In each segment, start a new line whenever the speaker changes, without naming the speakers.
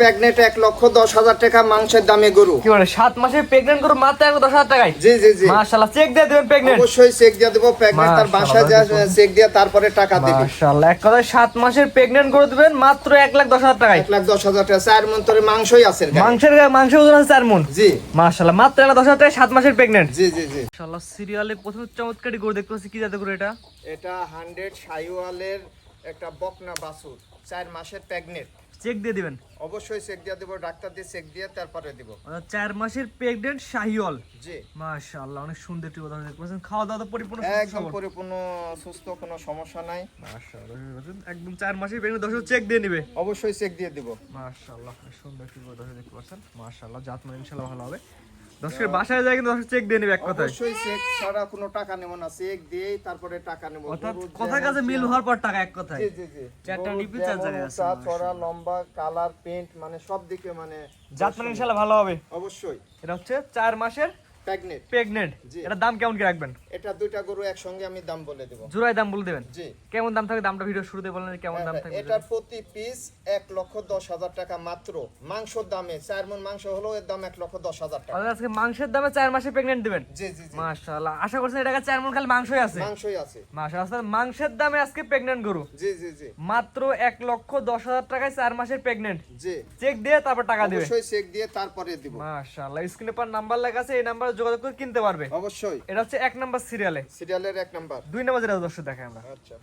Pregnant এক লক্ষ দশ হাজার টাকা মাংসের দামে গরু।
কি বলে সাত মাসের প্রেগনেন্ট মাত্র এক দশ হাজার টাকায়?
জি জি জি।
মাশাল্লাহ চেক দিয়ে দেবেন প্রেগনেন্ট
অবশ্যই চেক দিয়ে দেবো প্রেগনেন্ট তার বাসায় যা চেক দিয়ে তারপরে টাকা দিবে।
মাশাল্লাহ এক কথায় সাত মাসের প্রেগনেন্ট করে দিবেন মাত্র এক লাখ দশ হাজার টাকায়।
এক লাখ দশ হাজার টাকা চার মন তোর মাংসই আছে
মাংসের মাংস ওজন আছে চার মন।
জি।
মাশাল্লাহ মাত্র এক লাখ দশ হাজার টাকায় সাত মাসের প্রেগনেন্ট
জি জি জি।
সিরিয়ালে প্রথম চমৎকারই করে দেখতে পাচ্ছি কি যাতে করে এটা?
এটা হান্ড্রেড সাইওয়ালের একটা বকনা বাছুর। চার মাসের প্রেগনেন্ট
চেক দিয়ে দিবেন।
অবশ্যই চেক দিয়ে দেবো ডাক্তার দিয়ে চেক দিয়ে তারপরে দিব।
চার মাসের প্রেগনেন্ট শাহিওল
জি।
মাশাআল্লাহ অনেক সুন্দর একটি কথা দেখতে খাওয়া দাওয়া পরিপূর্ণ
একদম পরিপূর্ণ সুস্থ কোনো সমস্যা নাই।
মাশাআল্লাহ একদম চার মাসের প্রেগনেন্ট দশ চেক দিয়ে নিবে।
অবশ্যই চেক দিয়ে দিব।
মাশাআল্লাহ সুন্দর একটি কথা দেখতে পাচ্ছেন। মাশাআল্লাহ জাত মানে ইনশাআল্লাহ ভালো হবে। দর্শকের বাসায় যায় কিন্তু দর্শক চেক দিয়ে নেবে এক কথায়।
অবশ্যই চেক ছাড়া কোনো টাকা নেব না চেক দিয়ে তারপরে টাকা নেব।
অর্থাৎ
কথা
কাছে মিল হওয়ার পর টাকা এক কথায়।
জি জি জি।
চারটা নিপি চার জায়গায় আছে,
চড়া লম্বা কালার পেন্ট মানে সব দিকে মানে
জাত মানে ইনশাআল্লাহ ভালো হবে।
অবশ্যই।
এটা হচ্ছে চার মাসের
প্রেগনেন্ট
প্রেগনেন্ট এটা দাম কেমন কি রাখবেন?
এটা দুইটা গরু একসঙ্গে আমি দাম বলে দেব।
জোড়ায় দাম বলে দেবেন?
জি।
কেমন দাম থাকবে? দামটা ভিডিও শুরুতে বললেন কেমন দাম থাকবে
এটার প্রতি পিস এক লক্ষ দশ হাজার টাকা মাত্র। মাংসর দামে চার মন মাংস হলো এর দাম এক লক্ষ দশ হাজার টাকা।
আজকে মাংসের দামে চার মাসে প্রেগনেন্ট দিবেন?
জি জি
মাশাআল্লাহ আশা করছেন এটা চার মন খালি মাংসই আছে।
মাংসই আছে।
মাশাআল্লাহ মাংসের দামে আজকে প্রেগনেন্ট গরু?
জি জি জি।
মাত্র এক লক্ষ দশ হাজার টাকায় চার মাসের প্রেগনেন্ট
জি।
চেক দিয়ে তারপর টাকা দিবে
অবশ্যই চেক দিয়ে তারপরে দিব।
মাশাআল্লাহ স্ক্রিনে পর নাম্বার লেখা আছে এই নাম্বারে যোগাযোগ করে কিনতে পারবে।
অবশ্যই।
এটা হচ্ছে এক নাম্বার সিরিয়ালে
সিরিয়ালের এক নাম্বার।
দুই নাম্বার যেটা দর্শক দেখায় আমরা।
আচ্ছা।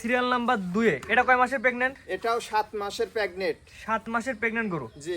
সিরিয়াল নাম্বার দুয়ে এটা কয় মাসের প্রেগনেন্ট
এটাও সাত মাসের প্রেগনেন্ট
সাত মাসের প্রেগনেন্ট গরু।
জি।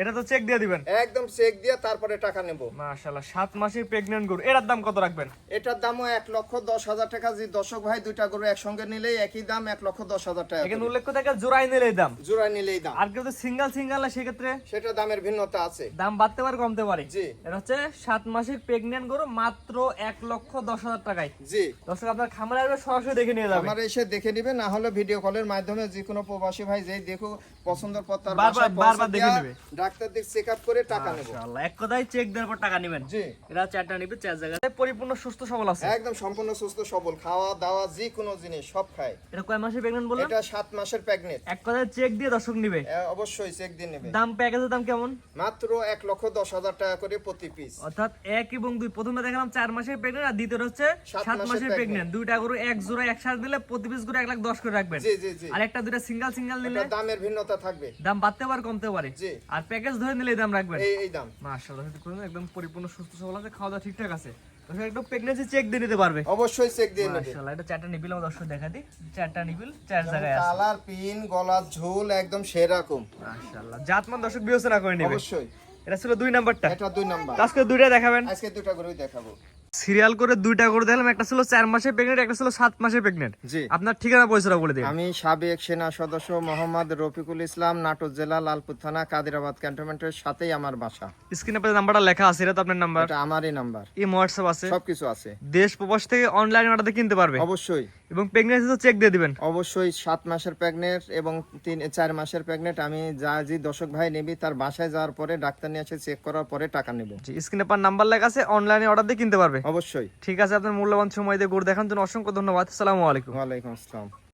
এটা তো চেক দিয়ে দিবেন।
একদম চেক দিয়ে তারপরে টাকা নেব।
মাশাআল্লাহ সাত মাসের প্রেগনেন্ট গরু। এটার দাম কত রাখবেন?
এটার দামও এক লক্ষ দশ হাজার টাকা। যে দর্শক ভাই দুইটা গরু একসঙ্গে নিলেই একই দাম এক লক্ষ দশ হাজার টাকা
এখানে উল্লেখ থাকে জোড়াই নিলে দাম।
জোড়া নিলেই দাম।
আর কেউ তো সিঙ্গেল সিঙ্গেল সেক্ষেত্রে?
সেটা দামের ভিন্নতা আছে।
দাম বাড়তে পারে কমতে পারে।
জি।
এটা হচ্ছে সাত মাসের প্রেগনেন্ট গরু মাত্র এক লক্ষ দশ হাজার টাকায়।
জি।
দর্শক আপনার খামারে সরাসরি দেখে নিয়ে যাবে।
আমার এসে দেখে নিবে না হলে ভিডিও কলের মাধ্যমে যে কোনো প্রবাসী ভাই যেই দেখো পছন্দের পর তার
বারবার-
বাসায়
বারবার দেখে নিবে।
ডাক্তার দিক চেক আপ করে টাকা নেব।
মাশাআল্লাহ, এক কথায় চেক দেওয়ার পর টাকা নেবেন।
জি।
এটা চারটা নিবে চার জায়গায় পরিপূর্ণ সুস্থ সবল আছে।
একদম সম্পূর্ণ সুস্থ সবল খাওয়া দাওয়া যে কোনো জিনিস সব খায়।
এটা কয় মাসের প্রেগনেন্ট বললেন?
এটা সাত মাসের প্রেগনেন্ট
এক কথায় চেক দিয়ে দর্শক নিবে।
অবশ্যই চেক দিয়ে নেবে।
দাম প্যাকেজের দাম কেমন?
মাত্র এক লক্ষ দশ হাজার টাকা করে প্রতি পিস
অর্থাৎ এক এবং দুই। প্রথমে দেখালাম চার মাসের প্রেগনেন্ট আর দ্বিতীয় হচ্ছে
সাত
সাত
মাসের
মাসের
pregnant।
প্রেগনেন্ট দুইটা গরু এক জোড়া একসাথে দিলে প্রতি পিস করে এক লাখ দশ করে রাখবেন।
জি জি জি।
আর একটা দুইটা সিঙ্গেল সিঙ্গেল নিলে
দামের ভিন্নতা থাকবে।
দাম বাড়তে পারে কমতে পারে।
জি।
আর প্যাকেজ ধরে নিলে এই দাম রাখবেন।
এই এই দাম।
মাশাআল্লাহ যদি করুন একদম পরিপূর্ণ সুস্থ সবল আছে খাওয়া দাওয়া ঠিকঠাক আছে। একটু চেক দিয়ে নিতে পারবে।
অবশ্যই চেক দিয়ে নেবে।
মাশাআল্লাহ এটা চারটা নিবিল আমার দর্শক দেখা চারটা নিবিল চার জায়গায় আছে।
কালার পিন গলার ঝোল একদম সেরকম।
মাশাআল্লাহ জাতমান দর্শক বিবেচনা করে নেবে।
অবশ্যই।
এটা ছিল দুই নাম্বারটা।
এটা দুই নাম্বার।
আজকে দুইটা দেখাবেন।
আজকে দুটা গরুই দেখাবো।
সিরিয়াল করে দুইটা করে দিলাম একটা ছিল চার মাসের প্রেগনেন্ট একটা ছিল সাত মাসের প্রেগনেন্ট
জি।
আপনার ঠিকানা পরিচয় বলে দিন।
আমি সাবেক সেনা সদস্য মোহাম্মদ রফিকুল ইসলাম নাটোর জেলা লালপুর থানা কাদিরাবাদ ক্যান্টনমেন্টের সাথেই আমার বাসা।
স্ক্রিনে আপনার নাম্বারটা লেখা আছে এটা তো আপনার নাম্বার।
এটা আমারই নাম্বার।
এই হোয়াটসঅ্যাপ আছে।
সবকিছু আছে।
দেশ প্রবাস থেকে অনলাইন অর্ডার কিনতে পারবে।
অবশ্যই।
এবং প্রেগনেন্সি তো চেক দিয়ে দিবেন।
অবশ্যই সাত মাসের প্রেগনেন্ট এবং তিন চার মাসের প্রেগনেন্ট আমি যা যে দর্শক ভাই নেবি তার বাসায় যাওয়ার পরে ডাক্তার নিয়ে এসে চেক করার পরে টাকা নেব।
স্ক্রিনে আপনার নাম্বার লেখা আছে অনলাইনে অর্ডার দিয়ে কিনতে পারবে।
অবশ্যই।
ঠিক আছে আপনার মূল্যবান সময় দিয়ে গরু দেখার জন্য অসংখ্য ধন্যবাদ। আসসালামু আলাইকুম।
ওয়ালাইকুম আসসালাম।